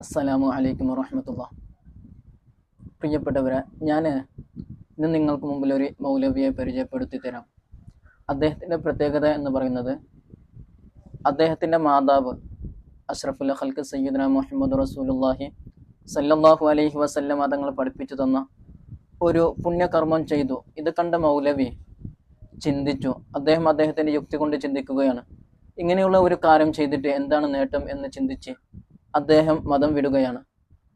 അസ്സലാമു അലൈക്കും വറഹമത്തുള്ള പ്രിയപ്പെട്ടവരെ ഞാൻ ഇന്ന് നിങ്ങൾക്ക് മുമ്പിൽ ഒരു മൗലവിയെ പരിചയപ്പെടുത്തി തരാം. അദ്ദേഹത്തിന്റെ പ്രത്യേകത എന്ന് പറയുന്നത് അദ്ദേഹത്തിന്റെ മാതാവ് അഷ്റഫുൽ ഖൽക്ക് സയ്യിദ്ന മുഹമ്മദ് റസൂലുല്ലാഹി സല്ലല്ലാഹു അലൈഹി വസല്ലം തങ്ങൾ പഠിപ്പിച്ചു തന്ന ഒരു പുണ്യകർമ്മം ചെയ്തു. ഇത് കണ്ട മൗലവി ചിന്തിച്ചു. അദ്ദേഹം അദ്ദേഹത്തിന്റെ യുക്തി കൊണ്ട് ചിന്തിക്കുകയാണ്. ഇങ്ങനെയുള്ള ഒരു കാര്യം ചെയ്തിട്ട് എന്താണ് നേട്ടം എന്ന് ചിന്തിച്ച് അദ്ദേഹം മതം വിടുകയാണ്.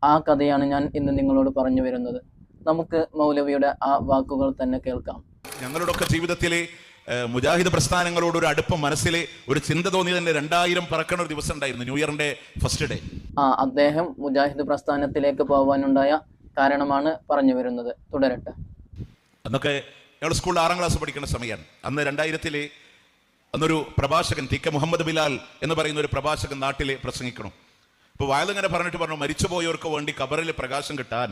ആ കഥയാണ് ഞാൻ ഇന്ന് നിങ്ങളോട് പറഞ്ഞു വരുന്നത്. നമുക്ക് മൗലവിയുടെ ആ വാക്കുകൾ തന്നെ കേൾക്കാം. ഞങ്ങളുടെയൊക്കെ ജീവിതത്തിലെ മുജാഹിദ് പ്രസ്ഥാനങ്ങളോട് ഒരു അടുപ്പം മനസ്സിലെ ഒരു ചിന്ത തോന്നി തന്നെ രണ്ടായിരം പറക്കണ ഒരു ദിവസം ഉണ്ടായിരുന്നു ന്യൂ ഇയറിന്റെ ഫസ്റ്റ് ഡേ. ആ അദ്ദേഹം മുജാഹിദ് പ്രസ്ഥാനത്തിലേക്ക് പോകാനുണ്ടായ കാരണമാണ് പറഞ്ഞു വരുന്നത്. തുടരട്ടെ. അന്നൊക്കെ ഞങ്ങൾ സ്കൂളിൽ ആറാം ക്ലാസ് പഠിക്കുന്ന സമയമാണ്. അന്ന് രണ്ടായിരത്തിലെ അന്നൊരു പ്രഭാഷകൻ തിക്ക കെ മുഹമ്മദ് ബിലാൽ എന്ന് പറയുന്ന ഒരു പ്രഭാഷകൻ നാട്ടിലെ പ്രസംഗിക്കണം. അപ്പോൾ വയലിങ്ങനെ പറഞ്ഞിട്ട് പറഞ്ഞു മരിച്ചുപോയവർക്ക് വേണ്ടി കബറിൽ പ്രകാശം കിട്ടാൻ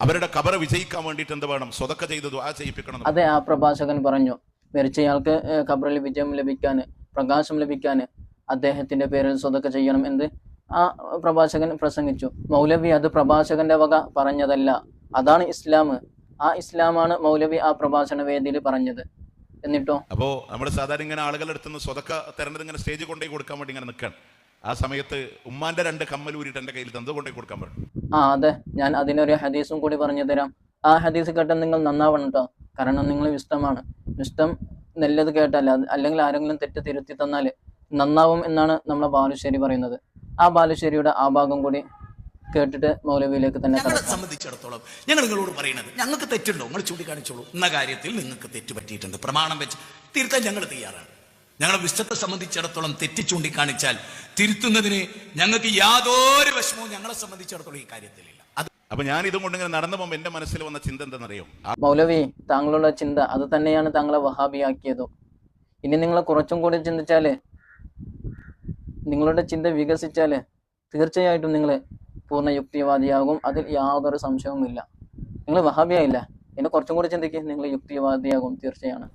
അവരുടെ കബർ വിജയിക്കാൻ വേണ്ടിയിട്ട് എന്ത് വേണം? സ്വതക്ക ചെയ്ത് ദ്വാ ചെയ്യിപ്പിക്കണം. അതെ ആ പ്രഭാഷകൻ പറഞ്ഞു മരിച്ചയാൾക്ക് കബറിൽ വിജയം ലഭിക്കാൻ പ്രകാശം ലഭിക്കാൻ അദ്ദേഹത്തിന്റെ പേരിൽ സ്വതൊക്കെ ചെയ്യണം എന്ന് ആ പ്രഭാഷകൻ പ്രസംഗിച്ചു. മൗലവി അത് പ്രഭാഷകന്റെ വക പറഞ്ഞതല്ല. അതാണ് ഇസ്ലാം. ആ ഇസ്ലാമാണ് മൗലവി ആ പ്രഭാഷണ വേദിയിൽ പറഞ്ഞത്. എന്നിട്ടോ? അപ്പോ നമ്മൾ സാധാരണ ഇങ്ങനെ ആളുകളുടെ അടുത്ത് നിന്ന് സ്വതക്ക തരുന്നത് ഇങ്ങനെ സ്റ്റേജ് കൊണ്ടുപോയി കൊടുക്കാൻ വേണ്ടി ഇങ്ങനെ നിൽക്കാൻ ആ സമയത്ത് ഉമ്മാന്റെ രണ്ട് കമ്മൽ ഊരിട്ട് എന്റെ കയ്യിൽ തന്നത് കൊടുക്കാൻ പറഞ്ഞു. ആ അതെ. ഞാൻ അതിനൊരു ഹദീസും കൂടി പറഞ്ഞു തരാം. ആ ഹദീസ് കേട്ടാൽ നിങ്ങൾ നന്നാവണം കേട്ടോ കാരണം നിങ്ങൾ വിഷ്ടമാണ്. ഇഷ്ടം നല്ലത് കേട്ടല്ല അല്ലെങ്കിൽ ആരെങ്കിലും തെറ്റ് തിരുത്തി തന്നാൽ നന്നാവും എന്നാണ് നമ്മളെ ബാലുശ്ശേരി പറയുന്നത്. ആ ബാലുശ്ശേരിയുടെ ആ ഭാഗം കൂടി കേട്ടിട്ട് മൗലവിയിലേക്ക് തന്നെ ഞങ്ങളെ സംബന്ധിച്ചിടത്തോളം ഞങ്ങൾ നിങ്ങളോട് പറയുന്നത് ഞങ്ങൾക്ക് തെറ്റുണ്ടോ? നിങ്ങൾ ചൂണ്ടിക്കാണിച്ചോളൂ. എന്ന കാര്യത്തിൽ നിങ്ങൾക്ക് തെറ്റ് പറ്റിയിട്ടുണ്ട് പ്രമാണം വെച്ച് തിരുത്താൻ ഞങ്ങൾ തയ്യാറാണ്. ഞങ്ങളെ വിശ്വത്തെ സംബന്ധിച്ചിടത്തോളം തെറ്റി ചൂണ്ടിക്കാണിച്ചാൽ തിരുത്തുന്നതിന് ഞങ്ങൾക്ക് യാതൊരു വിഷമവും ഞങ്ങളെ സംബന്ധിച്ചിടത്തോളം ഈ കാര്യത്തിലില്ല. അത് അപ്പൊ ഞാൻ ഇതും കൊണ്ട് ഇങ്ങനെ നടന്നു പോകുമ്പോൾ എന്റെ മനസ്സിൽ വന്ന ചിന്ത എന്തെന്നറിയോ മൗലവി താങ്കളുടെ ചിന്ത അത് തന്നെയാണ് താങ്കളെ വഹാബിയാക്കിയത്. ഇനി നിങ്ങൾ കുറച്ചും കൂടി ചിന്തിച്ചാൽ നിങ്ങളുടെ ചിന്ത വികസിച്ചാൽ തീർച്ചയായിട്ടും നിങ്ങൾ പൂർണ യുക്തിവാദിയാകും. അതിൽ യാതൊരു സംശയവുമില്ല. നിങ്ങൾ വഹാബിയായില്ല. ഇനി കുറച്ചും കൂടി ചിന്തിക്കുക നിങ്ങൾ യുക്തിവാദിയാകും തീർച്ചയാണ്.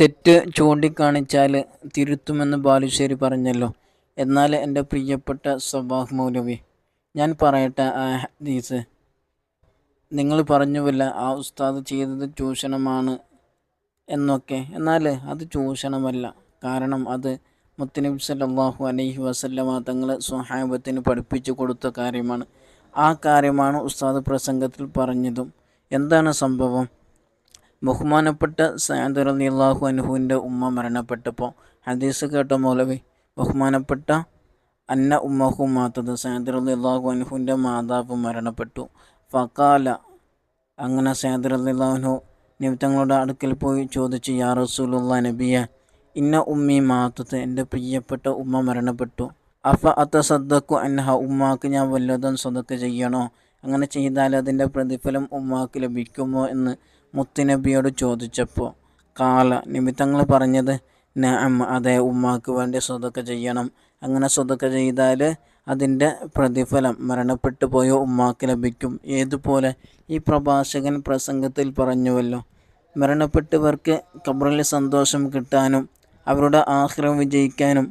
തെറ്റ് ചൂണ്ടിക്കാണിച്ചാൽ തിരുത്തുമെന്ന് ബാലുശ്ശേരി പറഞ്ഞല്ലോ. എന്നാൽ എന്റെ പ്രിയപ്പെട്ട സബാഹ് മൗലവി ഞാൻ പറയട്ടെ ആ ഹദീസ്. നിങ്ങൾ പറഞ്ഞുവല്ല ആ ഉസ്താദ് ചെയ്തത് ചൂഷണമാണ് എന്നൊക്കെ. എന്നാൽ അത് ചൂഷണമല്ല. കാരണം അത് മുത്തനബി സല്ലാഹു അലൈഹി വസല്ലമ തങ്ങൾ സ്വഹാബത്തിന് പഠിപ്പിച്ചു കൊടുത്ത കാര്യമാണ്. ആ കാര്യമാണ് ഉസ്താദ് പ്രസംഗത്തിൽ പറഞ്ഞതും. എന്താണ് സംഭവം? ബഹുമാനപ്പെട്ട സയദ് റളിയല്ലാഹു അനുഹുവിന്റെ ഉമ്മ മരണപ്പെട്ടപ്പോൾ ഹദീസ് കേട്ട മൗലവി ബഹുമാനപ്പെട്ട അന്ന ഉമ്മഹു മാത്തത് സയദ് റളിയല്ലാഹു അനുഹുവിന്റെ മാതാവ് മരണപ്പെട്ടു. ഫക്കാല അങ്ങനെ സയദ് റളിയല്ലാഹു അള്ളാഹുനു നിമിത്തങ്ങളുടെ അടുക്കൽ പോയി ചോദിച്ച് യാ റസൂലുള്ള നബിയ ഇന്ന ഉമ്മി മാത്തത് എന്റെ പ്രിയപ്പെട്ട ഉമ്മ മരണപ്പെട്ടു. അഫ അത്ത സദ്ദക്കു അന്നഹ ഉമ്മാക്ക് ഞാൻ വല്ലതും സ്വതക്ക് ചെയ്യണോ? അങ്ങനെ ചെയ്താൽ അതിന്റെ പ്രതിഫലം ഉമ്മാക്ക് ലഭിക്കുമോ? എന്ന് മുത്തുനബിയോട് ചോദിച്ചപ്പോൾ കാല നിമിത്തങ്ങൾ പറഞ്ഞത് നഅം അതെ ഉമ്മാക്ക് വേണ്ടി സ്വതൊക്കെ ചെയ്യണം. അങ്ങനെ സ്വതൊക്കെ ചെയ്താൽ അതിന്റെ പ്രതിഫലം മരണപ്പെട്ടു പോയ ഉമ്മാക്ക് ലഭിക്കും. ഏതുപോലെ ഈ പ്രഭാഷകൻ പ്രസംഗത്തിൽ പറഞ്ഞുവല്ലോ മരണപ്പെട്ടവർക്ക് കബറിൽ സന്തോഷം കിട്ടാനും അവരുടെ ആഹ്ലം വിജയിക്കാനും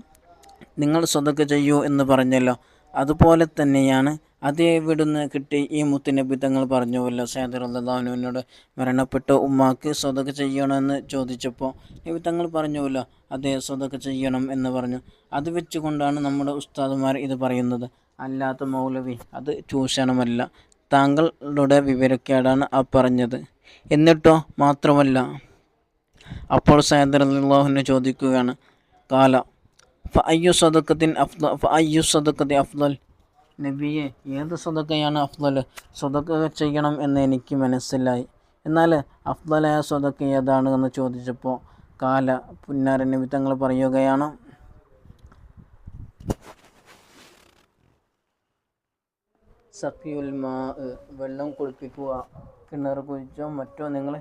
നിങ്ങൾ സ്വതൊക്കെ ചെയ്യൂ എന്ന് പറഞ്ഞല്ലോ. അതുപോലെ തന്നെയാണ് അതേ ഇവിടുന്ന് കിട്ടി ഈ മുത്തുനബി തങ്ങൾ പറഞ്ഞുവല്ലോ സേദറുല്ലാഹുവിനോട് മരണപ്പെട്ട. ഉമ്മാക്ക് സ്വതക്ക ചെയ്യണമെന്ന് ചോദിച്ചപ്പോൾ നബി തങ്ങൾ പറഞ്ഞുവല്ലോ. അതേ സ്വതക്ക ചെയ്യണം എന്ന് പറഞ്ഞു. അത് വെച്ചുകൊണ്ടാണ് നമ്മുടെ ഉസ്താദുമാർ ഇത് പറയുന്നത്. അല്ലാത്ത മൗലവി അത് ചൂഷണമല്ല. താങ്കളുടെ വിവരക്കേടാണ് ആ പറഞ്ഞത്. എന്നിട്ടോ മാത്രമല്ല അപ്പോൾ സയദറുല്ലാഹുവിനെ ചോദിക്കുകയാണ് കാല ഫയ്യു സദക്കത്തിൻ അഫ്ദൽ ഫയ്യു സദക്കത്തി അഫ്ദൽ. നബിയെ ഏത് സ്വതക്കയാണ് അഫ്ദൽ? സ്വതക്ക ചെയ്യണം എന്ന് എനിക്ക് മനസ്സിലായി. എന്നാൽ അഫ്ദലായ സ്വതക്ക ഏതാണ് എന്ന് ചോദിച്ചപ്പോൾ കാല പുന്നാര നബി തങ്ങൾ പറയുകയാണ് സഖിയുൽ മാ വെള്ളം കുടിപ്പിക്കുക കിണർ കുഴിച്ചോ മറ്റോ നിങ്ങൾ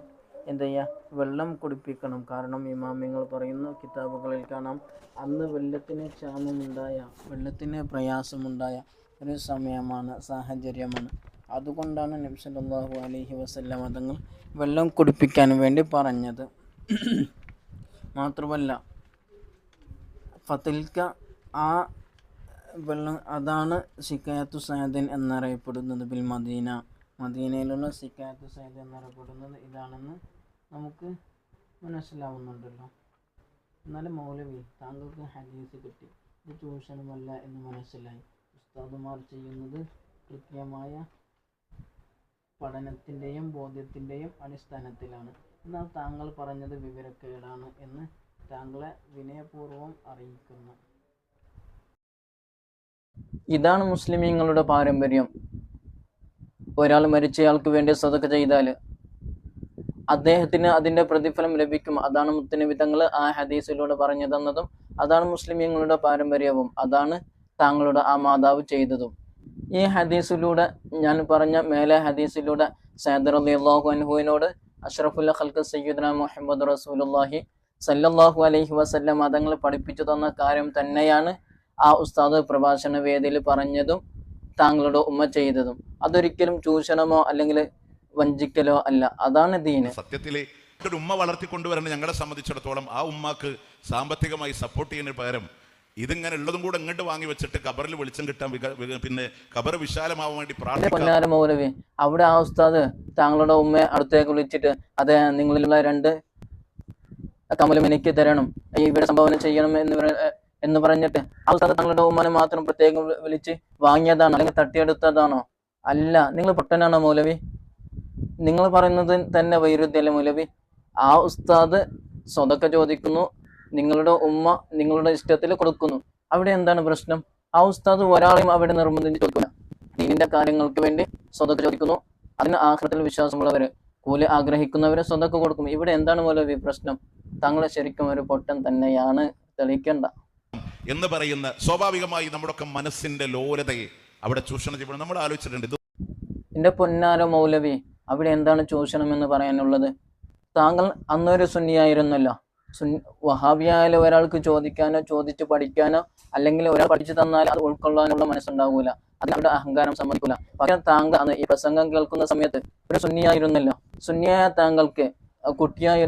എന്ത് ചെയ്യുക വെള്ളം കുടിപ്പിക്കണം. കാരണം ഇമാമിങ്ങൾ പറയുന്നു കിതാബുകളിൽ കാണാം അന്ന് വെള്ളത്തിന് ക്ഷാമമുണ്ടായ വെള്ളത്തിന് പ്രയാസമുണ്ടായ ഒരു സമയമാണ് സാഹചര്യമാണ്. അതുകൊണ്ടാണ് നബ്സല്ലാഹു അലഹി അലൈഹി മതങ്ങൾ തങ്ങൾ വെള്ളം കുടിപ്പിക്കാൻ വേണ്ടി പറഞ്ഞത്. മാത്രമല്ല ഫത്തിൽക്ക ആ വെള്ളം അതാണ് സിക്കായത്തു സയദൻ എന്നറിയപ്പെടുന്നത്. ബിൽ മദീന മദീനയിലുള്ള സിക്കായത്തു സയദ് എന്നറിയപ്പെടുന്നത് ഇതാണെന്ന് നമുക്ക് മനസ്സിലാവുന്നുണ്ടല്ലോ. എന്നാലും മൗലവി താങ്കൾക്ക് ഹദീസ് കിട്ടി. ഇത് ചൂഷണമല്ല എന്ന് മനസ്സിലായി. ഉസ്താദുമാർ ചെയ്യുന്നത് കൃത്യമായ പഠനത്തിന്റെയും ബോധ്യത്തിന്റെയും അടിസ്ഥാനത്തിലാണ്. എന്നാൽ താങ്കൾ പറഞ്ഞത് വിവരക്കേടാണ് എന്ന് താങ്കളെ വിനയപൂർവം അറിയിക്കുന്നു. ഇതാണ് മുസ്ലിമീങ്ങളുടെ പാരമ്പര്യം. ഒരാൾ മരിച്ചയാൾക്ക് വേണ്ടി സ്വതക്ക ചെയ്താൽ അദ്ദേഹത്തിന് അതിന്റെ പ്രതിഫലം ലഭിക്കും. അതാണ് മുത്തനബി തങ്ങൾ ആ ഹദീസിലൂടെ പറഞ്ഞു തന്നതും അതാണ് മുസ്ലിമീങ്ങളുടെ പാരമ്പര്യവും അതാണ് താങ്കളുടെ ആ മാതാവ് ചെയ്തതും. ഈ ഹദീസിലൂടെ ഞാൻ പറഞ്ഞ മേലെ ഹദീസിലൂടെ സൈദർ അള്ളാഹു അൻഹുവിനോട് അഷ്റഫുൽ ഖൽക്ക് സയ്യിദ്ന മുഹമ്മദ് റസൂലുള്ളാഹി സല്ലല്ലാഹു അലൈഹി വസല്ലം മതങ്ങൾ പഠിപ്പിച്ചു തന്ന കാര്യം തന്നെയാണ് ആ ഉസ്താദ് പ്രഭാഷണ വേദിയിൽ പറഞ്ഞതും താങ്കളുടെ ഉമ്മ ചെയ്തതും. അതൊരിക്കലും ചൂഷണമോ അല്ലെങ്കിൽ വഞ്ചിക്കലോ അല്ല അതാണ് ദീന്. സത്യത്തിലെ ഒരു ഉമ്മ വളർത്തിക്കൊണ്ടുവരുന്ന ഞങ്ങളെ സംബന്ധിച്ചിടത്തോളം ആ ഉമ്മാക്ക് സാമ്പത്തികമായി സപ്പോർട്ട് ചെയ്യുന്നതിന് പകരം ഇതിങ്ങനെ ഉള്ളതും കൂടെ ഇങ്ങോട്ട് വാങ്ങി വെച്ചിട്ട് കബറിൽ വെളിച്ചം കിട്ടാൻ പിന്നെ കബർ വിശാലമാവാൻ വേണ്ടി പൊന്നാര മൗലവി അവിടെ ആ ഉസ്താദ് താങ്കളുടെ ഉമ്മയെ അടുത്തേക്ക് വിളിച്ചിട്ട് അതെ നിങ്ങളിലുള്ള രണ്ട് കമലും എനിക്ക് തരണം ഇവിടെ സംഭാവന ചെയ്യണം എന്ന് എന്ന് പറഞ്ഞിട്ട് ആ ഉസ്താദ് താങ്കളുടെ ഉമ്മനെ മാത്രം പ്രത്യേകം വിളിച്ച് വാങ്ങിയതാണോ അല്ലെങ്കിൽ തട്ടിയെടുത്തതാണോ? അല്ല നിങ്ങൾ പൊട്ടനാണോ മൗലവി? നിങ്ങൾ പറയുന്നത് തന്നെ വൈരുദ്ധ്യല്ലേ മുലബി ആ ഉസ്താദ് സ്വതൊക്കെ ചോദിക്കുന്നു നിങ്ങളുടെ ഉമ്മ നിങ്ങളുടെ ഇഷ്ടത്തിൽ കൊടുക്കുന്നു. അവിടെ എന്താണ് പ്രശ്നം? ആ ഉസ്താദ് ഒരാളെയും അവിടെ നിർബന്ധിച്ച് ചോദിക്കില്ല ദീനിന്റെ കാര്യങ്ങൾക്ക് വേണ്ടി സ്വതൊക്കെ ചോദിക്കുന്നു അതിന് ആഹ്ലത്തിൽ വിശ്വാസമുള്ളവര് കൂലി ആഗ്രഹിക്കുന്നവര് സ്വതൊക്കെ കൊടുക്കും. ഇവിടെ എന്താണ് മൗലവി പ്രശ്നം? താങ്കളെ ശരിക്കും ഒരു പൊട്ടൻ തന്നെയാണ്. തെളിയിക്കേണ്ട. എന്ന് പറയുന്ന സ്വാഭാവികമായി നമ്മുടെ ഒക്കെ മനസ്സിന്റെ ലോലതയെ അവിടെ ചൂഷണം ചെയ്യപ്പെടും നമ്മൾ ആലോചിച്ചിട്ടുണ്ട് എന്റെ പൊന്നാര മൗലവി അവിടെ എന്താണ് ചൂഷണം എന്ന് പറയാനുള്ളത്? താങ്കൾ അന്നൊരു സുന്നിയായിരുന്നല്ലോ. സുൻ വഹാബിയായാലും ഒരാൾക്ക് ചോദിക്കാനോ ചോദിച്ച് പഠിക്കാനോ അല്ലെങ്കിൽ ഒരാൾ പഠിച്ചു തന്നാൽ അത് ഉൾക്കൊള്ളാനുള്ള മനസ്സുണ്ടാകൂല അത് അവിടെ അഹങ്കാരം സമ്മതിക്കൂല. പക്ഷെ താങ്കൾ അന്ന് ഈ പ്രസംഗം കേൾക്കുന്ന സമയത്ത് ഒരു സുന്നിയായിരുന്നല്ലോ. സുന്നിയായ താങ്കൾക്ക് കുട്ടിയായി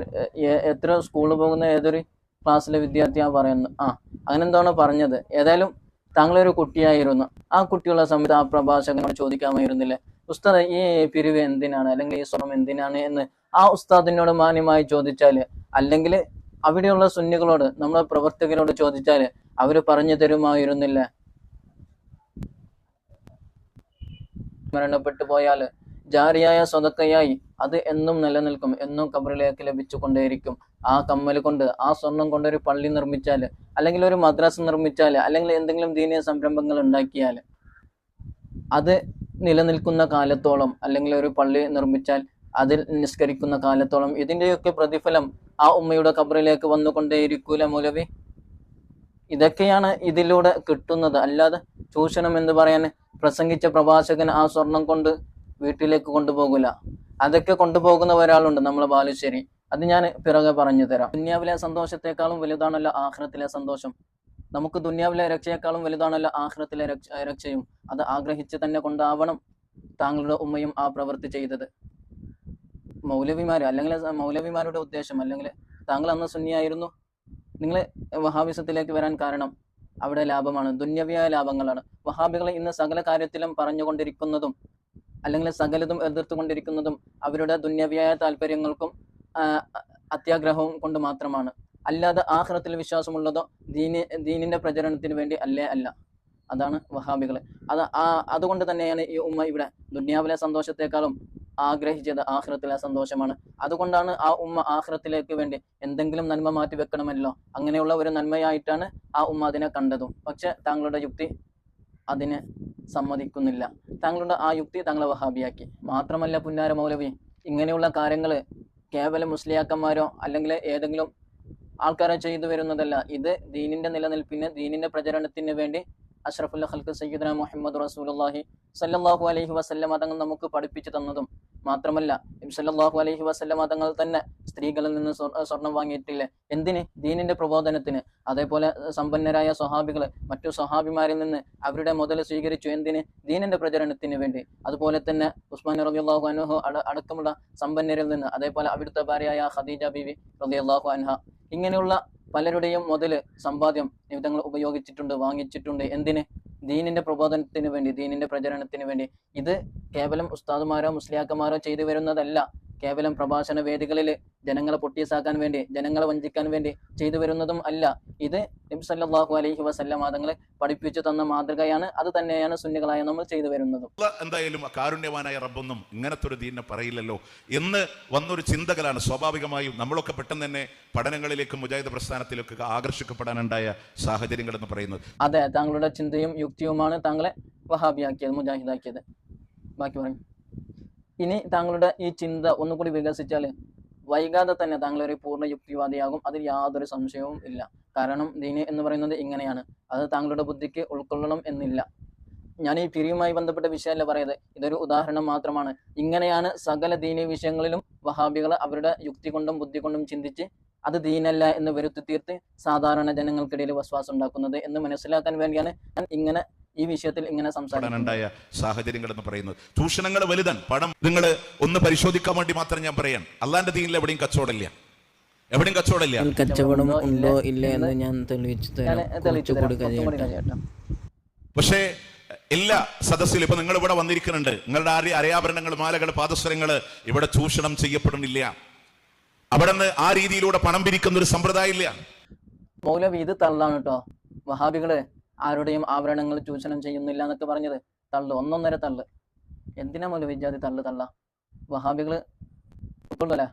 എത്ര സ്കൂളിൽ പോകുന്ന ഏതൊരു ക്ലാസ്സിലെ വിദ്യാർത്ഥിയാണ് പറയുന്നത് ആ അങ്ങനെന്താണോ പറഞ്ഞത്. ഏതായാലും താങ്കളൊരു കുട്ടിയായിരുന്നു. ആ കുട്ടിയുള്ള സമയത്ത് ആ പ്രഭാഷകനോട് ചോദിക്കാമായിരുന്നില്ലേ ഉസ്താദ് ഈ പിരിവ് എന്തിനാണ്? അല്ലെങ്കിൽ ഈ സ്വർണം എന്തിനാണ്? എന്ന് ആ ഉസ്താദിനോട് മാന്യമായി ചോദിച്ചാൽ അല്ലെങ്കിൽ അവിടെയുള്ള സുന്നികളോട് നമ്മുടെ പ്രവർത്തകരോട് ചോദിച്ചാൽ അവർ പറഞ്ഞു തരുമായിരുന്നില്ല. മരണപ്പെട്ടു പോയാൽ ജാരിയായ സ്വതക്കയായി അത് എന്നും നിലനിൽക്കും എന്നും കബറിലേക്ക് ലഭിച്ചു കൊണ്ടേയിരിക്കും ആ കമ്മൽ കൊണ്ട് ആ സ്വർണം കൊണ്ട് ഒരു പള്ളി നിർമ്മിച്ചാൽ അല്ലെങ്കിൽ ഒരു മദ്രസ നിർമ്മിച്ചാൽ അല്ലെങ്കിൽ എന്തെങ്കിലും ദീനീയ സംരംഭങ്ങൾ ഉണ്ടാക്കിയാൽ അത് നിലനിൽക്കുന്ന കാലത്തോളം അല്ലെങ്കിൽ ഒരു പള്ളി നിർമ്മിച്ചാൽ അതിൽ നിസ്കരിക്കുന്ന കാലത്തോളം ഇതിന്റെയൊക്കെ പ്രതിഫലം ആ ഉമ്മയുടെ കബറിലേക്ക് വന്നുകൊണ്ടേയിരിക്കൂല മൂലവി? ഇതൊക്കെയാണ് ഇതിലൂടെ കിട്ടുന്നത്. അല്ലാതെ ചൂഷണം എന്ന് പറയാൻ പ്രസംഗിച്ച പ്രഭാഷകൻ ആ സ്വർണം കൊണ്ട് വീട്ടിലേക്ക് കൊണ്ടുപോകില്ല അതൊക്കെ കൊണ്ടുപോകുന്ന ഒരാളുണ്ട് നമ്മളെ ബാലുശ്ശേരി. അത് ഞാൻ പിറകെ പറഞ്ഞു തരാം. ദുന്യാവിലെ സന്തോഷത്തെക്കാളും വലുതാണല്ലോ ആഹ്റത്തിലെ സന്തോഷം. നമുക്ക് ദുന്യാവിലെ രക്ഷയെക്കാളും വലുതാണല്ലോ ആഹ്റത്തിലെ രക്ഷ രക്ഷയും. അത് ആഗ്രഹിച്ച് തന്നെ കൊണ്ടാവണം താങ്കളുടെ ഉമ്മയും ആ പ്രവൃത്തി ചെയ്തത്. മൗലവിമാര് അല്ലെങ്കിൽ മൗലവിമാരുടെ ഉദ്ദേശം അല്ലെങ്കിൽ താങ്കൾ അന്ന് സുന്നിയായിരുന്നു. നിങ്ങൾ വഹാബിസത്തിലേക്ക് വരാൻ കാരണം അവിടെ ലാഭമാണ്. ദുന്യവിയായ ലാഭങ്ങളാണ്. വഹാബികളെ ഇന്ന് സകല കാര്യത്തിലും പറഞ്ഞുകൊണ്ടിരിക്കുന്നതും അല്ലെങ്കിൽ സകലതും എതിർത്തുകൊണ്ടിരിക്കുന്നതും അവരുടെ ദുന്യവ്യായ താല്പര്യങ്ങൾക്കും അത്യാഗ്രഹവും കൊണ്ട് മാത്രമാണ്. അല്ലാതെ ആഹ്റത്തിൽ വിശ്വാസമുള്ളതോ ദീനി ദീനിന്റെ പ്രചരണത്തിന് വേണ്ടി അല്ലേ അല്ല. അതാണ് വഹാബികൾ അത് ആ അതുകൊണ്ട് തന്നെയാണ് ഈ ഉമ്മ ഇവിടെ ദുന്യാവിലെ സന്തോഷത്തെക്കാളും ആഗ്രഹിച്ചത് ആഹ്റത്തിലെ സന്തോഷമാണ്. അതുകൊണ്ടാണ് ആ ഉമ്മ ആഹ്റത്തിലേക്ക് വേണ്ടി എന്തെങ്കിലും നന്മ മാറ്റി വെക്കണമല്ലോ അങ്ങനെയുള്ള ഒരു നന്മയായിട്ടാണ് ആ ഉമ്മ അതിനെ കണ്ടതും. പക്ഷെ താങ്കളുടെ യുക്തി അതിന് സമ്മതിക്കുന്നില്ല. താങ്കളുടെ ആ യുക്തി താങ്കളെ വഹാബിയാക്കി. മാത്രമല്ല പുന്നാര മൗലവി ഇങ്ങനെയുള്ള കാര്യങ്ങൾ കേവലം മുസ്ലിയാക്കന്മാരോ അല്ലെങ്കിൽ ഏതെങ്കിലും ആൾക്കാരോ ചെയ്തു വരുന്നതല്ല. ഇത് ദീനിന്റെ നിലനിൽപ്പിന് ദീനിന്റെ പ്രചരണത്തിന് വേണ്ടി അഷ്റഫുല്ല ഖൽക്ക് സയ്യിദ്ന മുഹമ്മദ് റസൂലുള്ളാഹി സല്ലല്ലാഹു അലൈഹി വസല്ലം അതങ്ങൾ നമുക്ക് പഠിപ്പിച്ചു തന്നതും മാത്രമല്ല ഇംസല്ലാഹു അലഹി വസ്ല്ലാം തങ്ങൾ തന്നെ സ്ത്രീകളിൽ നിന്ന് സ്വർണം വാങ്ങിയിട്ടില്ല? എന്തിന്? ദീനിന്റെ പ്രബോധനത്തിന്. അതേപോലെ സമ്പന്നരായ സ്വഹാബികൾ മറ്റു സ്വഹാബിമാരിൽ നിന്ന് അവരുടെ മുതൽ സ്വീകരിച്ചു. എന്തിന്? ദീനിന്റെ പ്രചരണത്തിന് വേണ്ടി. അതുപോലെ തന്നെ ഉസ്മാൻ റളിയല്ലാഹു അൻഹു അട- അടക്കമുള്ള സമ്പന്നരിൽ നിന്ന് അതേപോലെ അവിടുത്തെ ഭാര്യയായ ഖദീജ റബി റളിയല്ലാഹു അൻഹ. ഇങ്ങനെയുള്ള പലരുടെയും മുതൽ സമ്പാദ്യം നിമിത്തങ്ങൾ ഉപയോഗിച്ചിട്ടുണ്ട് വാങ്ങിച്ചിട്ടുണ്ട്. എന്തിന്? ദീനിന്റെ പ്രബോധനത്തിന് വേണ്ടി ദീനിന്റെ പ്രചരണത്തിന് വേണ്ടി. ഇത് കേവലം ഉസ്താദുമാരോ മുസ്ലിയാക്കന്മാരോ ചെയ്തു വരുന്നതല്ല. കേവലം പ്രഭാഷണ വേദികളിൽ ജനങ്ങളെ പൊട്ടിയസാക്കാൻ വേണ്ടി ജനങ്ങളെ വഞ്ചിക്കാൻ വേണ്ടി ചെയ്തു വരുന്നതും അല്ല. ഇത് നബി സല്ലല്ലാഹു അലൈഹി വസല്ലം മാതങ്ങളെ പഠിപ്പിച്ചു തന്ന മാതൃകയാണ്. അത് തന്നെയാണ് സുന്നികളായ നമ്മൾ ചെയ്തു വരുന്നതും. എന്തായാലും കാരുണ്യവാനായ റബ്ബൊന്നും ഇങ്ങനത്തെ ഒരു ദീനെ പറയില്ലല്ലോ. എന്ന് വന്നൊരു ചിന്തകളാണ് സ്വാഭാവികമായും നമ്മളൊക്കെ പെട്ടെന്ന് തന്നെ പഠനങ്ങളിലേക്കും മുജാഹിദ് പ്രസ്ഥാനത്തിലൊക്കെ ആകർഷിക്കപ്പെടാനുണ്ടായ സാഹചര്യങ്ങൾ എന്ന് പറയുന്നത്. അതെ താങ്കളുടെ ചിന്തയും യുക്തിയുമാണ് താങ്കളെ വഹാബിയാക്കിയത് മുജാഹിദാക്കിയത്. ബാക്കി പറയും. ഇനി താങ്കളുടെ ഈ ചിന്ത ഒന്നുകൂടി വികസിച്ചാൽ വൈകാതെ തന്നെ താങ്കൾ ഒരു പൂർണ യുക്തിവാദിയാകും. അതിൽ യാതൊരു സംശയവും ഇല്ല. കാരണം ദീന് എന്ന് പറയുന്നത് ഇങ്ങനെയാണ്. അത് താങ്കളുടെ ബുദ്ധിക്ക് ഉൾക്കൊള്ളണം എന്നില്ല. ഞാൻ ഈ പിരിയുമായി ബന്ധപ്പെട്ട വിഷയമല്ല പറയുന്നത് ഇതൊരു ഉദാഹരണം മാത്രമാണ്. ഇങ്ങനെയാണ് സകല ദീനി വിഷയങ്ങളിലും വഹാബികൾ അവരുടെ യുക്തി കൊണ്ടും ബുദ്ധി കൊണ്ടും ചിന്തിച്ച് അത് ദീനല്ല എന്ന് വരുത്തി തീർത്ത് സാധാരണ ജനങ്ങൾക്കിടയിൽ വസ്വാസം ഉണ്ടാക്കുന്നത് എന്ന് മനസ്സിലാക്കാൻ വേണ്ടിയാണ് ഞാൻ ഇങ്ങനെ ഈ വിഷയത്തിൽ ഇങ്ങനെ സംസാരിക്കാനുണ്ടായ സാഹചര്യങ്ങൾ എന്ന് പറയുന്നത്. ചൂഷണങ്ങൾ വലുതാണ് പണം നിങ്ങൾ ഒന്ന് പരിശോധിക്കാൻ വേണ്ടി മാത്രം ഞാൻ പറയാൻ. അല്ലാന്റെ തീയിൽ എവിടെയും കച്ചവടമില്ല. എവിടെയും കച്ചവടമില്ല. കച്ചവടമോ കച്ചവടം ഉണ്ടോ ഇല്ല എന്ന് ഞാൻ തെളിയിച്ചു തരാം. പക്ഷേ എല്ലാ സദസ്സിലും ഇപ്പൊ നിങ്ങൾ ഇവിടെ വന്നിരിക്കുന്നുണ്ട്. നിങ്ങളുടെ അരി അരയാഭരണങ്ങൾ മാലകൾ പാദസ്വരങ്ങൾ ഇവിടെ ചൂഷണം ചെയ്യപ്പെടുന്നില്ല. അവിടെ നിന്ന് ആ രീതിയിലൂടെ പണം പിരിക്കുന്ന ഒരു സമ്പ്രദായം ഇല്ല. മൗലവി ഇത് തള്ളാണ് കേട്ടോ. വഹാബികൾ ആരുടെയും ആഭരണങ്ങൾ ചൂഷണം ചെയ്യുന്നില്ല എന്നൊക്കെ പറഞ്ഞത്. തള്ളു ഒന്നൊന്നര തള്ള്. എന്തിനാ മൗലവി വിജാതി തള്ളു തള്ള? വഹാബികൾ ഉൾക്കൊള്ളൂല.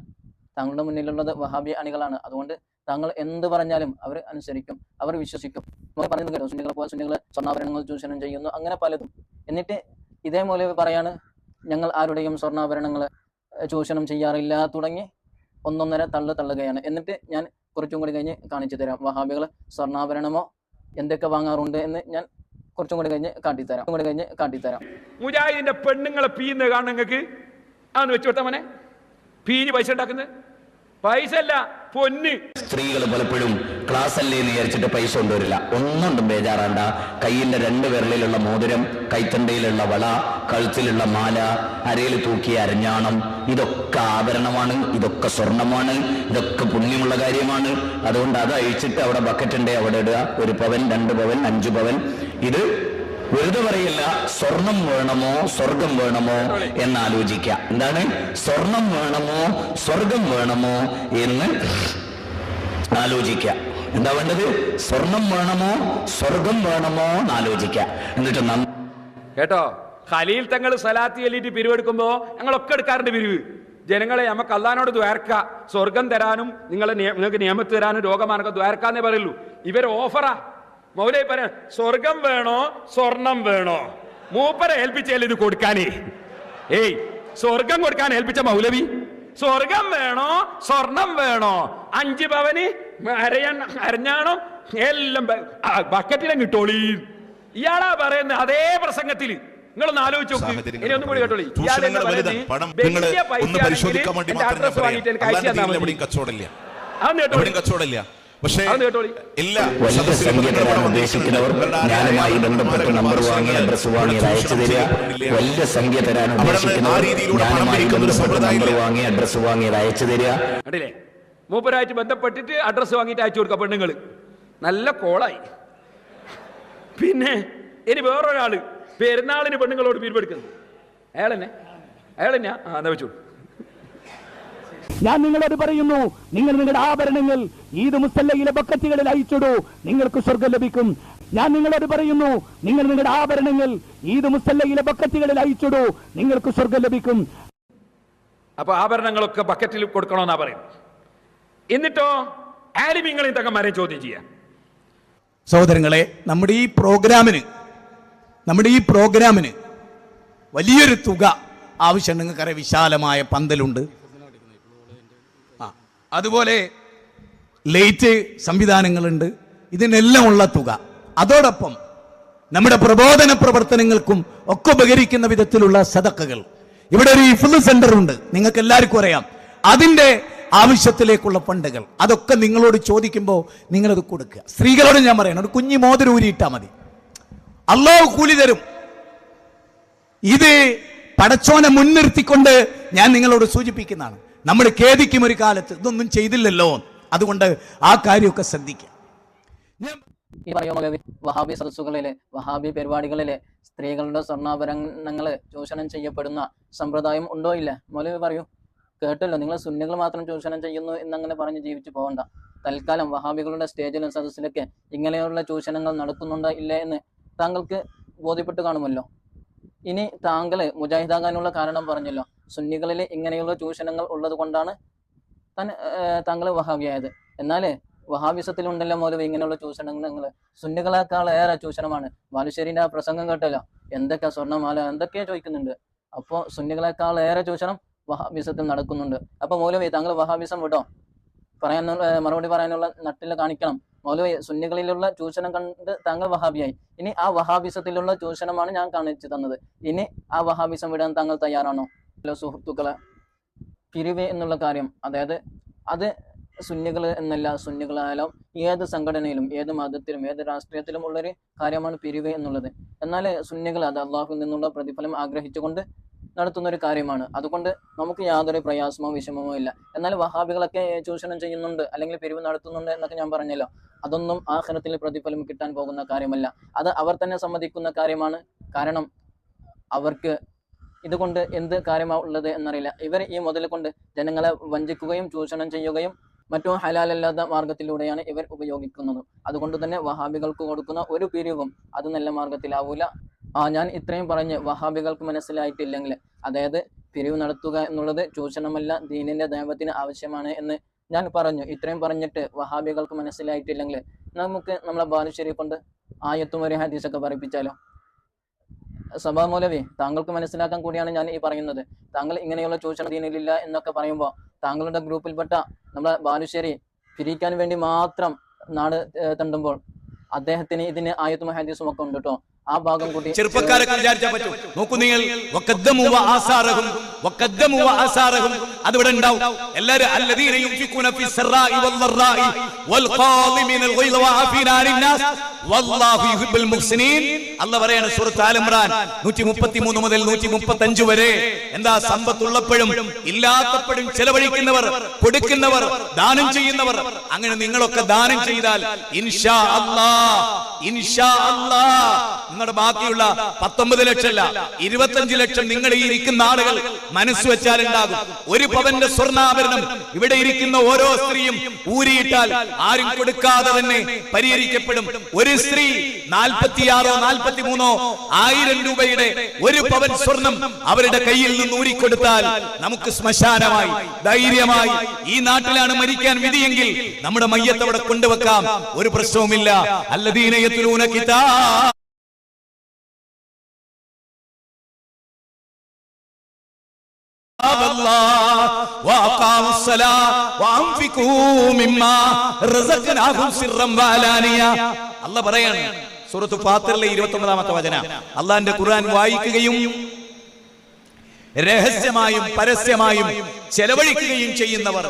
തങ്ങളുടെ മുന്നിലുള്ളത് വഹാബി അണികളാണ്. അതുകൊണ്ട് തങ്ങൾ എന്ത് പറഞ്ഞാലും അവർ അനുസരിക്കും അവർ വിശ്വസിക്കും. പറയുന്നത് കേട്ടോ സുന്നികളെ പോലെ സുന്നികളെ സ്വർണാഭരണങ്ങൾ ചൂഷണം ചെയ്യുന്നു അങ്ങനെ പലതും. എന്നിട്ട് ഇതേ മൗലവി പറയാണ് ഞങ്ങൾ ആരുടെയും സ്വർണാഭരണങ്ങൾ ചൂഷണം ചെയ്യാറില്ല തുടങ്ങി ഒന്നൊന്നര തള്ളു തള്ളുകയാണ്. എന്നിട്ട് ഞാൻ കുറച്ചും കൂടി കഴിഞ്ഞ് കാണിച്ചു തരാം. വഹാബികൾ സ്വർണാഭരണമോ എന്തൊക്കെ വാങ്ങാറുണ്ട് എന്ന് ഞാൻ കുറച്ചും കൂടി കഴിഞ്ഞ് കാട്ടിത്തരാം. കൂടി കഴിഞ്ഞ് കാട്ടിത്തരാം. മുജാഹിദിന്റെ പെണ്ണുങ്ങളെ പീന്ന് കാണുന്ന നിങ്ങൾക്ക്? ആന്ന് വെച്ചോട്ടെ മോനെ. പീഞ്ഞ് പൈസ ഉണ്ടാക്കുന്നത്? പൈസ അല്ല. പൊന്ന്. സ്ത്രീകൾ പലപ്പോഴും ക്ലാസ് അല്ലേ വിചാരിച്ചിട്ട് പൈസ കൊണ്ടുവരില്ല. ഒന്നുകൊണ്ടും ബേജാറാണ്ട. കയ്യിന്റെ രണ്ട് വിരലിലുള്ള മോതിരം കൈത്തണ്ടയിലുള്ള വള കഴുത്തിലുള്ള മാല അരയിൽ തൂക്കിയ അരഞ്ഞാണം ഇതൊക്കെ ആഭരണമാണ് ഇതൊക്കെ സ്വർണമാണ് ഇതൊക്കെ പുണ്യമുള്ള കാര്യമാണ്. അതുകൊണ്ട് അത് അഴിച്ചിട്ട് അവിടെ ബക്കറ്റ് അവിടെ ഇടുക. ഒരു പവൻ രണ്ട് പവൻ അഞ്ചു പവൻ. ഇത് വെറുതെ പറയില്ല സ്വർണം വേണമോ സ്വർഗം വേണമോ എന്ന് ആലോചിക്കാം എന്താണ്? സ്വർണം വേണമോ സ്വർഗം വേണമോ എന്ന് ആലോചിക്കാം. എന്താ വേണ്ടത്? സ്വർണം വേണമോ സ്വർഗം വേണമോ എന്ന് ആലോചിക്കാം എന്നിട്ട് കേട്ടോ? ഖലീൽ തങ്ങൾ സലാത്തി ചൊല്ലിയിട്ട് പിരിവെടുക്കുമ്പോ ഞങ്ങളൊക്കെ എടുക്കാറുണ്ട് പിരിവ്. ജനങ്ങളെ നമുക്ക് അള്ളഹാനോട് ദ്വാരക്ക. സ്വർഗം തരാനും നിങ്ങളെ നിങ്ങൾക്ക് നിയമത്ത് തരാനും രോഗമാനൊക്കെ ദ്വാരക്കാന്നേ പറയുള്ളൂ. ഇവർ ഓഫറാ. മൗലൈ പറ സ്വർഗം വേണോ സ്വർണം വേണോ? മൂപ്പരെ ഏൽപ്പിച്ചാൽ ഇത് കൊടുക്കാനേ. ഏയ് സ്വർഗം കൊടുക്കാൻ ഏൽപ്പിച്ച മൗലവി? സ്വർഗം വേണോ സ്വർണം വേണോ? അഞ്ച് പവന് അരഞ്ഞാണോ എല്ലാം ബക്കറ്റിലും കിട്ടോളി ഇയാളാ പറയുന്നത് അതേ പ്രസംഗത്തിൽ നിങ്ങളൊന്ന് ആലോചിച്ച് ഇനി ഒന്നും കൂടി കേട്ടോളി. വലിയ പൈസ അഡ്രസ് വാങ്ങിയിട്ട് തന്നാൽ മതി. കച്ചവടമില്ല. കേട്ടോളി? കച്ചവടമില്ല. പക്ഷേ എല്ലാ ഉദ്ദേശിക്കുന്നവർ. ഞാനുമായി ബന്ധപ്പെട്ട് നമ്പർ വാങ്ങി അഡ്രസ് വാങ്ങി അയച്ചു തരിക. വലിയ സംഖ്യ തരാൻ ഉദ്ദേശിക്കുന്നവർ. ഞാനുമായി പിരിക്കുന്ന ഒരു ബന്ധപ്പെട്ട് നമ്പർ വാങ്ങി അഡ്രസ് വാങ്ങി അയച്ചു തരിക. മൂപ്പരായിട്ട് ബന്ധപ്പെട്ടിട്ട് അഡ്രസ്സ് വാങ്ങിയിട്ട് അയച്ചു കൊടുക്കുക പെണ്ണുങ്ങൾ നല്ല കോളായി. പിന്നെ ഇനി വേറൊരാൾ പെരുന്നാളിന് പെണ്ണുങ്ങളോട് പീരുപെടുക്കുന്നത് അയാളെന്നെ? അയാളെന്നെ? ആ എന്നാ വെച്ചു ഞാൻ നിങ്ങളോട് പറയുന്നു നിങ്ങൾ നിങ്ങളുടെ ആഭരണങ്ങൾ ഈദ് മുസല്ലയിലെ ബക്കറ്റുകളിൽ അയച്ചിടൂ നിങ്ങൾക്ക് സ്വർഗം ലഭിക്കും. ഞാൻ നിങ്ങളോട് പറയുന്നു നിങ്ങൾ നിങ്ങളുടെ ആഭരണങ്ങൾ ഈദ് മുസല്ലയിലെ ബക്കറ്റുകളിൽ അയച്ചിടൂ നിങ്ങൾക്ക് സ്വർഗം ലഭിക്കും. അപ്പൊ ആഭരണങ്ങളൊക്കെ ബക്കറ്റിൽ കൊടുക്കണമെന്നാ പറയുന്നത്. എന്നിട്ടോ ആലിമീങ്ങളെയും തങ്ങന്മാരെയും ചോദ്യം ചെയ്യാം. സഹോദരങ്ങളെ നമ്മുടെ ഈ പ്രോഗ്രാമിന് നമ്മുടെ ഈ പ്രോഗ്രാമിന് വലിയൊരു തുക ആവശ്യം നിങ്ങൾക്കറിയാം. വിശാലമായ പന്തലുണ്ട്. അതുപോലെ ലൈറ്റ് സംവിധാനങ്ങളുണ്ട്. ഇതിനെല്ലാം ഉള്ള തുക. അതോടൊപ്പം നമ്മുടെ പ്രബോധന പ്രവർത്തനങ്ങൾക്കും ഒക്കെ ഉപകരിക്കുന്ന വിധത്തിലുള്ള സദക്കകൾ. ഇവിടെ ഒരു ഇഫ്ലു സെന്റർ ഉണ്ട്. നിങ്ങൾക്ക് എല്ലാവർക്കും അറിയാം. അതിന്റെ ആവശ്യത്തിലേക്കുള്ള ഫണ്ടുകൾ. അതൊക്കെ നിങ്ങളോട് ചോദിക്കുമ്പോൾ നിങ്ങളത് കൊടുക്കുക. സ്ത്രീകളോട് ഞാൻ പറയണം ഒരു കുഞ്ഞു മോതിരം ഊരിയിട്ടാ മതി. അള്ളാഹു കൂലി തരും. ഇത് പടച്ചോനെ മുൻനിർത്തിക്കൊണ്ട് ഞാൻ നിങ്ങളോട് സൂചിപ്പിക്കുന്നതാണ്. നമ്മൾ ഖേദിക്കും ഒരു കാലത്ത് ഇതൊന്നും ചെയ്തില്ലല്ലോ. അതുകൊണ്ട് ആ കാര്യമൊക്കെ ശ്രദ്ധിക്കാം ഞാൻ ഈ വഹാബി സദസ്സുകളിലെ വഹാബി പരിപാടികളിലെ സ്ത്രീകളുടെ സ്വർണാഭരണങ്ങൾ ചൂഷണം ചെയ്യപ്പെടുന്ന സമ്പ്രദായം ഉണ്ടോ ഇല്ല? മൗലവി പറയൂ. കേട്ടല്ലോ. നിങ്ങൾ സുന്നികൾ മാത്രം ചൂഷണം ചെയ്യുന്നു എന്നങ്ങനെ പറഞ്ഞ് ജീവിച്ചു പോകണ്ട. തൽക്കാലം വഹാബികളുടെ സ്റ്റേജിലും സദസ്സിലൊക്കെ ഇങ്ങനെയുള്ള ചൂഷണങ്ങൾ നടക്കുന്നുണ്ടോ ഇല്ല എന്ന് താങ്കൾക്ക് ബോധ്യപ്പെട്ട് കാണുമല്ലോ. ഇനി താങ്കൾ മുജാഹിദാകാനുള്ള കാരണം പറഞ്ഞല്ലോ. സുന്നികളിൽ ഇങ്ങനെയുള്ള ചൂഷണങ്ങൾ ഉള്ളത് കൊണ്ടാണ് താൻ താങ്കൾ വഹാബിയായത്. എന്നാൽ വഹാബിസത്തിലുണ്ടല്ലോ മൗലവി ഇങ്ങനെയുള്ള ചൂഷണങ്ങൾ സുന്നികളെക്കാൾ ഏറെ ചൂഷണമാണ്. ബാലുശ്ശേരിന്റെ ആ പ്രസംഗം കേട്ടല്ലോ. എന്തൊക്കെ സ്വർണമാല എന്തൊക്കെയാ ചോദിക്കുന്നുണ്ട്. അപ്പോൾ സുന്നികളെക്കാൾ ഏറെ ചൂഷണം വഹാബിസത്തിൽ നടക്കുന്നുണ്ട്. അപ്പോൾ മൗലവി താങ്കൾ വഹാബിസം വിട്ടോ പറയാനുള്ള മറുപടി പറയാനുള്ള നട്ടിൽ കാണിക്കണം. മൗലവി സുന്നികളിലുള്ള ചൂഷണം കണ്ട് താങ്കൾ വഹാബിയായി. ഇനി ആ വഹാബിസത്തിലുള്ള ചൂഷണമാണ് ഞാൻ കാണിച്ചു തന്നത്. ഇനി ആ വഹാബിസം വിടാൻ താങ്കൾ തയ്യാറാണോ? ഹലോ സുഹൃത്തുക്കളെ പിരിവ് എന്നുള്ള കാര്യം അതായത് അത് സുന്നികൾ എന്നല്ല സുന്നികളായാലും ഏത് സംഘടനയിലും ഏത് മതത്തിലും ഏത് രാഷ്ട്രീയത്തിലും ഉള്ളൊരു കാര്യമാണ് പിരിവ് എന്നുള്ളത്. എന്നാൽ സുന്നികൾ അത് അള്ളാഹുവിൽ നിന്നുള്ള പ്രതിഫലം ആഗ്രഹിച്ചുകൊണ്ട് നടത്തുന്ന ഒരു കാര്യമാണ്. അതുകൊണ്ട് നമുക്ക് യാതൊരു പ്രയാസമോ വിഷമമോ ഇല്ല. എന്നാൽ വഹാബികളൊക്കെ ചൂഷണം ചെയ്യുന്നുണ്ട് അല്ലെങ്കിൽ പിരിവ് നടത്തുന്നുണ്ട് എന്നൊക്കെ ഞാൻ പറഞ്ഞല്ലോ. അതൊന്നും ആഖിറത്തിൽ പ്രതിഫലം കിട്ടാൻ പോകുന്ന കാര്യമല്ല. അത് അവർ തന്നെ സമ്മതിക്കുന്ന കാര്യമാണ്. കാരണം അവർക്ക് ഇതുകൊണ്ട് എന്ത് കാര്യമാണ് ഉള്ളത് എന്നറിയില്ല. ഇവർ ഈ മുതൽ കൊണ്ട് ജനങ്ങളെ വഞ്ചിക്കുകയും ചൂഷണം ചെയ്യുകയും മറ്റു ഹലാലല്ലാത്ത മാർഗത്തിലൂടെയാണ് ഇവർ ഉപയോഗിക്കുന്നത്. അതുകൊണ്ട് തന്നെ വഹാബികൾക്ക് കൊടുക്കുന്ന ഒരു പിരിവും അത് നല്ല മാർഗത്തിലാവൂല ആ ഞാൻ ഇത്രയും പറഞ്ഞ് വഹാബികൾക്ക് മനസ്സിലായിട്ടില്ലെങ്കിൽ അതായത് പിരിവ് നടത്തുക എന്നുള്ളത് ചൂഷണമല്ല ദീനിന്റെ ദൈവത്തിന് ആവശ്യമാണ് എന്ന് ഞാൻ പറഞ്ഞു. ഇത്രയും പറഞ്ഞിട്ട് വഹാബികൾക്ക് മനസ്സിലായിട്ടില്ലെങ്കിൽ നമുക്ക് നമ്മളെ ബാലുശ്ശേരി കൊണ്ട് ആയത്തും ഒരു ഹദീസൊക്കെ പറയിപ്പിച്ചാലോ? സഭാ മൗലവി താങ്കൾക്ക് മനസ്സിലാക്കാൻ കൂടിയാണ് ഞാൻ ഈ പറയുന്നത്. താങ്കൾ ഇങ്ങനെയുള്ള ചൂഷണ ദീനിലില്ല എന്നൊക്കെ പറയുമ്പോൾ താങ്കളുടെ ഗ്രൂപ്പിൽപ്പെട്ട നമ്മളെ ബാലുശ്ശേരി പിരിക്കാൻ വേണ്ടി മാത്രം നാട് തണ്ടുമ്പോൾ അദ്ദേഹത്തിന് ഇതിന് ആയത്തും ഹദീസും ഒക്കെ ഉണ്ട് കേട്ടോ ആ ഭാഗം കൂടി ചെറുപ്പക്കാരൊക്കെ വിചാരിച്ചാൽ പറ്റും. നോക്കൂ നിങ്ങൾ. അതിവിടെ ഉണ്ടാവും. എല്ലാവരും അല്ല പറയാണ് സുഹൃത്ത് സറാഇ നൂറ്റി വൽ മൂന്ന് മുതൽ നൂറ്റി മുപ്പത്തി നാസ്. വല്ലാഹു യുഹിബ്ബുൽ മുഹ്സിനീൻ. അല്ലാഹ് പറയാണ് ഇംറാൻ 133 മുതൽ 135 വരെ. എന്താ സമ്പത്തുള്ളപ്പോഴും ഇല്ലാത്തപ്പോഴും ചെലവഴിക്കുന്നവർ കൊടുക്കുന്നവർ ദാനം ചെയ്യുന്നവർ. അങ്ങനെ നിങ്ങളൊക്കെ ദാനം ചെയ്താൽ ഇൻഷാ അല്ലാഹ് ഇൻഷാ അല്ലാഹ്. നിങ്ങളുടെ ബാക്കിയുള്ള പത്തൊമ്പത് ലക്ഷം അല്ല ഇരുപത്തഞ്ച് ലക്ഷം നിങ്ങൾ ഈ ഇരിക്കുന്ന ആളുകൾ മനസ്സ് ഒരു പവന്റെ സ്വർണാഭരണം ഇവിടെ ഇരിക്കുന്ന ഓരോ സ്ത്രീയും ഊരിയിട്ടാൽ ആരും കൊടുക്കാതെ തന്നെ പരിഹരിക്കപ്പെടും. ഒരു സ്ത്രീ നാൽപ്പത്തിയാറോ നാൽപ്പത്തിമൂന്നോ ആയിരം രൂപയുടെ ഒരു പവൻ സ്വർണം അവരുടെ കയ്യിൽ നിന്ന് ഊരിക്കൊടുത്താൽ നമുക്ക് ശ്മശാനമായി ധൈര്യമായി ഈ നാട്ടിലാണ് മരിക്കാൻ വിധിയെങ്കിൽ നമ്മുടെ മയ്യത്ത് അവിടെ കൊണ്ടുവെക്കാം. ഒരു പ്രശ്നവുമില്ല. അല്ലദീനയത്തിലൂന കിതാ അല്ല പറയാണ് സൂറത്ത് ഫാത്തിറിലെ ഇരുപത്തി ഒമ്പതാമത്തെ വചന അള്ളാന്റെ ഖുർആൻ വായിക്കുകയും രഹസ്യമായും പരസ്യമായും ചെലവഴിക്കുകയും ചെയ്യുന്നവർ.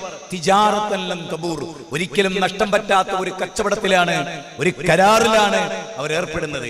കബൂർ. ഒരിക്കലും നഷ്ടം പറ്റാത്ത ഒരു കച്ചവടത്തിലാണ് ഒരു കരാറിലാണ് അവർ ഏർപ്പെടുന്നത്.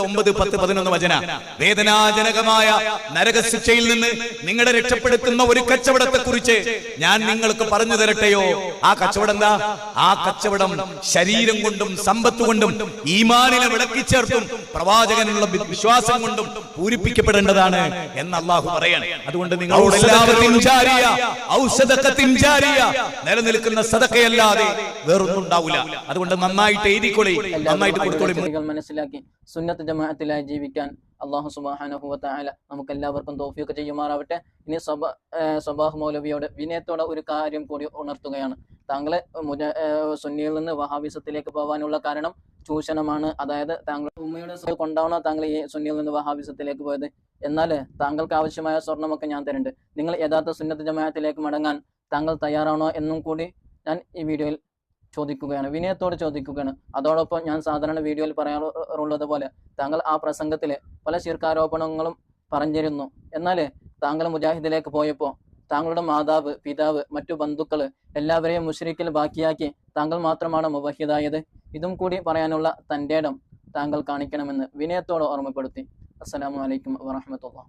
9 10 11 വചന. വേദനാജനകമായ നരകശിക്ഷയിൽ നിന്ന് നിങ്ങളെ രക്ഷപ്പെടുത്തുന്ന ഒരു കച്ചവടത്തെ കുറിച്ച് ഞാൻ നിങ്ങൾക്ക് പറഞ്ഞു തരട്ടെയോ? ആ കച്ചവടം എന്താ? ആ കച്ചവടം ശരീരം കൊണ്ടും സമ്പത്ത് കൊണ്ടും ഈമാനിനെ വിളക്കിച്ചേർത്തും പ്രവാചകനുള്ള വി- വിശ്വാസം കൊണ്ടും പൂരിപ്പിക്കപ്പെടേണ്ടതാണ് എന്ന് അള്ളാഹു പറയാണ്. അതുകൊണ്ട് നിങ്ങളോട് എല്ലാവരും നിലനിൽക്കുന്ന സദക്കയല്ലാതെ വേറൊന്നും ഉണ്ടാവില്ല. അതുകൊണ്ട് നന്നായിട്ട് എഴുതിക്കൊള്ളി നന്നായിട്ട് കൊടുത്തോളി. മനസ്സിലാക്കി സുന്നത്ത് ജമാഅത്തിലായി ജീവിക്കാൻ അള്ളാഹു സുബാഹാനഹു വതആല നമുക്ക് എല്ലാവർക്കും തോഫിയൊക്കെ ചെയ്യുമാറാവട്ടെ. ഇനി സബ സബാഹ് മൗലവിയോട് വിനയത്തോടെ ഒരു കാര്യം കൂടി ഉണർത്തുകയാണ്. താങ്കളെ സുന്നിയിൽ നിന്ന് വഹാബിസത്തിലേക്ക് പോകാനുള്ള കാരണം ചൂഷണമാണ്. അതായത് താങ്കൾ ഉമ്മയുടെ കൊണ്ടാണോ താങ്കൾ ഈ സുന്നിയിൽ നിന്ന് വഹാബിസത്തിലേക്ക് പോയത്? എന്നാൽ താങ്കൾക്ക് ആവശ്യമായ സ്വർണമൊക്കെ ഞാൻ തരുന്നുണ്ട്. നിങ്ങൾ യഥാർത്ഥ സുന്നത്ത് ജമായത്തിലേക്ക് മടങ്ങാൻ താങ്കൾ തയ്യാറാണോ എന്നും കൂടി ഞാൻ ഈ വീഡിയോയിൽ ചോദിക്കുകയാണ് വിനയത്തോട് ചോദിക്കുകയാണ്. അതോടൊപ്പം ഞാൻ സാധാരണ വീഡിയോയിൽ പറയാറുള്ളത് പോലെ താങ്കൾ ആ പ്രസംഗത്തിൽ പല ശീർക്കാരോപണങ്ങളും പറഞ്ഞിരുന്നു. എന്നാൽ താങ്കൾ മുജാഹിദിലേക്ക് പോയപ്പോൾ താങ്കളുടെ മാതാവ് പിതാവ് മറ്റു ബന്ധുക്കൾ എല്ലാവരെയും മുഷരിക്കിൽ ബാക്കിയാക്കി താങ്കൾ മാത്രമാണ് മുബഹിദായത് ഇതും കൂടി പറയാനുള്ള തന്റെ ഇടം താങ്കൾ കാണിക്കണമെന്ന് വിനയത്തോടെ ഓർമ്മപ്പെടുത്തി. അസ്സലാമു അലൈക്കും വറഹമത്തുള്ള